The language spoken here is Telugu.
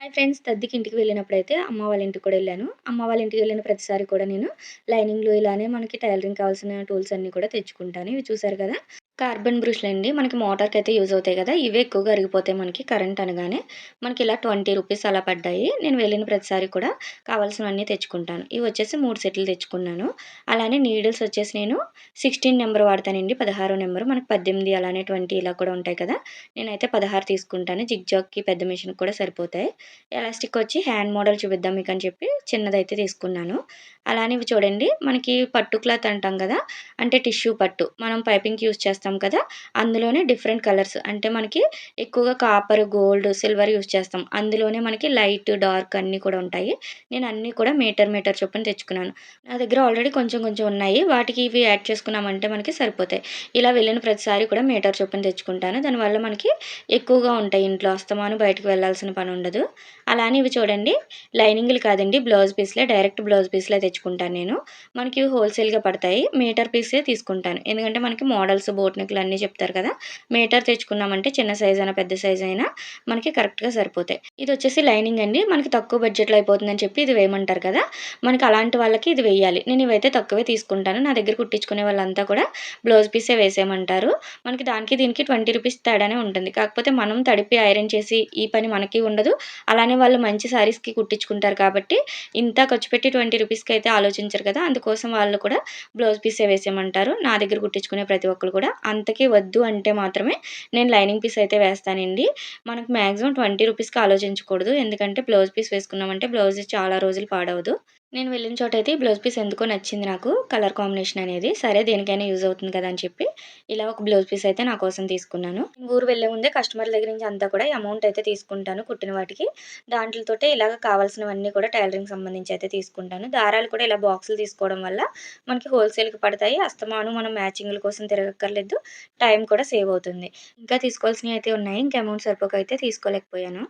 హాయ్ ఫ్రెండ్స్ దద్దికి ఇంటికి వెళ్ళినప్పుడు అయితే అమ్మ వాళ్ళ ఇంటికి కూడా వెళ్ళాను. అమ్మ వాళ్ళ ఇంటికి వెళ్ళిన ప్రతిసారి కూడా నేను లైనింగ్లు ఇలానే మనకి టైలరింగ్ కావాల్సిన టూల్స్ అన్నీ కూడా తెచ్చుకుంటాను. ఇవి చూసారు కదా? కార్బన్ బ్రష్లు అండి. మనకి మోటార్కి అయితే యూజ్ అవుతాయి కదా. ఇవే ఎక్కువగా అరిగిపోతాయి మనకి కరెంట్ అనగానే. మనకి ఇలా ట్వంటీ రూపీస్ అలా పడ్డాయి. నేను వెళ్ళిన ప్రతిసారి కూడా కావాల్సినవన్నీ తెచ్చుకుంటాను. ఇవి వచ్చేసి మూడు సెట్లు తెచ్చుకున్నాను. అలానే నీడిల్స్ వచ్చేసి నేను సిక్స్టీన్ నెంబర్ వాడతానండి. పదహారో నెంబర్. మనకి పద్దెనిమిది అలానే ట్వంటీ ఇలా కూడా ఉంటాయి కదా. నేనైతే పదహారు తీసుకుంటాను. జిగ్ జాగ్కి పెద్ద మిషన్ కూడా సరిపోతాయి. ఎలాస్టిక్ వచ్చి హ్యాండ్ మోడల్ చూపిద్దాం మీకు అని చెప్పి చిన్నదైతే తీసుకున్నాను. అలానే ఇవి చూడండి. మనకి పట్టు క్లాత్ అంటాం కదా. అంటే టిష్యూ పట్టు. మనం పైపింగ్కి యూస్ చేస్తాం కదా. అందులోనే డిఫరెంట్ కలర్స్. అంటే మనకి ఎక్కువగా కాపర్ గోల్డ్ సిల్వర్ యూజ్ చేస్తాం. అందులోనే మనకి లైట్ డార్క్ అన్నీ కూడా ఉంటాయి. నేను అన్నీ కూడా మీటర్ మీటర్ చొప్పున తెచ్చుకున్నాను. నా దగ్గర ఆల్రెడీ కొంచెం కొంచెం ఉన్నాయి. వాటికి ఇవి యాడ్ చేసుకున్నామంటే మనకి సరిపోతాయి. ఇలా వెళ్ళిన ప్రతిసారి కూడా మీటర్ చొప్పున తెచ్చుకుంటాను. దానివల్ల మనకి ఎక్కువగా ఉంటాయి ఇంట్లో అస్తమాను బయటకు వెళ్ళాల్సిన పని ఉండదు. అలానే ఇవి చూడండి. లైనింగ్లు కాదండి. బ్లౌజ్ పీస్లే డైరెక్ట్ బ్లౌజ్ పీస్లే తెచ్చుకుంటాను నేను. మనకి హోల్సేల్గా పడతాయి. మీటర్ పీసే తీసుకుంటాను. ఎందుకంటే మనకి మోడల్స్ బోట్ నెక్లు అన్నీ చెప్తారు కదా. మీటర్ తెచ్చుకున్నామంటే చిన్న సైజ్ అయినా పెద్ద సైజ్ అయినా మనకి కరెక్ట్గా సరిపోతాయి. ఇది వచ్చేసి లైనింగ్ అండి. మనకి తక్కువ బడ్జెట్లో అయిపోతుందని చెప్పి ఇది వేయమంటారు కదా. మనకి అలాంటి వాళ్ళకి ఇది వేయాలి. నేను ఇవైతే తక్కువే తీసుకుంటాను. నా దగ్గర కుట్టించుకునే వాళ్ళంతా కూడా బ్లౌజ్ పీసే వేసేయమంటారు. మనకి దానికి దీనికి ట్వంటీ రూపీస్ తేడానే ఉంటుంది. కాకపోతే మనం తడిపి ఐరన్ చేసి ఈ పని మనకి ఉండదు. అలానే వాళ్ళు మంచి శారీస్కి కుట్టించుకుంటారు కాబట్టి ఇంత ఖర్చు పెట్టి ట్వంటీ రూపీస్కి అయితే ఆలోచించరు కదా అందుకోసం వాళ్ళు కూడా బ్లౌజ్ పీసే వేసేయమంటారు. నా దగ్గర కుట్టించుకునే ప్రతి ఒక్కరు కూడా అంతకీ వద్దు అంటే మాత్రమే నేను లైనింగ్ పీస్ అయితే వేస్తానండి. మనకు మ్యాక్సిమం ట్వంటీ రూపీస్కి ఆలోచించకూడదు. ఎందుకంటే బ్లౌజ్ పీస్ వేసుకున్నామంటే బ్లౌజ్ చాలా రోజులు పాడవదు. నేను వెళ్ళిన చోట అయితే బ్లౌజ్ పీస్ ఎందుకో నచ్చింది నాకు కలర్ కాంబినేషన్ అనేది. సరే దేనికైనా యూజ్ అవుతుంది కదా అని చెప్పి ఇలా ఒక బ్లౌజ్ పీస్ అయితే నా కోసం తీసుకున్నాను. ఊరు వెళ్ళే ముందే కస్టమర్ దగ్గర నుంచి అంతా కూడా అమౌంట్ అయితే తీసుకుంటాను కుట్టిన వాటికి. దాంట్లతోటే ఇలాగ కావాల్సినవన్నీ కూడా టైలరింగ్ సంబంధించి అయితే తీసుకుంటాను. దారాలు కూడా ఇలా బాక్సులు తీసుకోవడం వల్ల మనకి హోల్సేల్కి పడతాయి. అస్తమాను మనం మ్యాచింగ్ల కోసం తిరగక్కర్లేదు. టైం కూడా సేవ్ అవుతుంది. ఇంకా తీసుకోవాల్సినవి అయితే ఉన్నాయి. ఇంకా అమౌంట్ సరిపోక అయితే తీసుకోలేకపోయాను.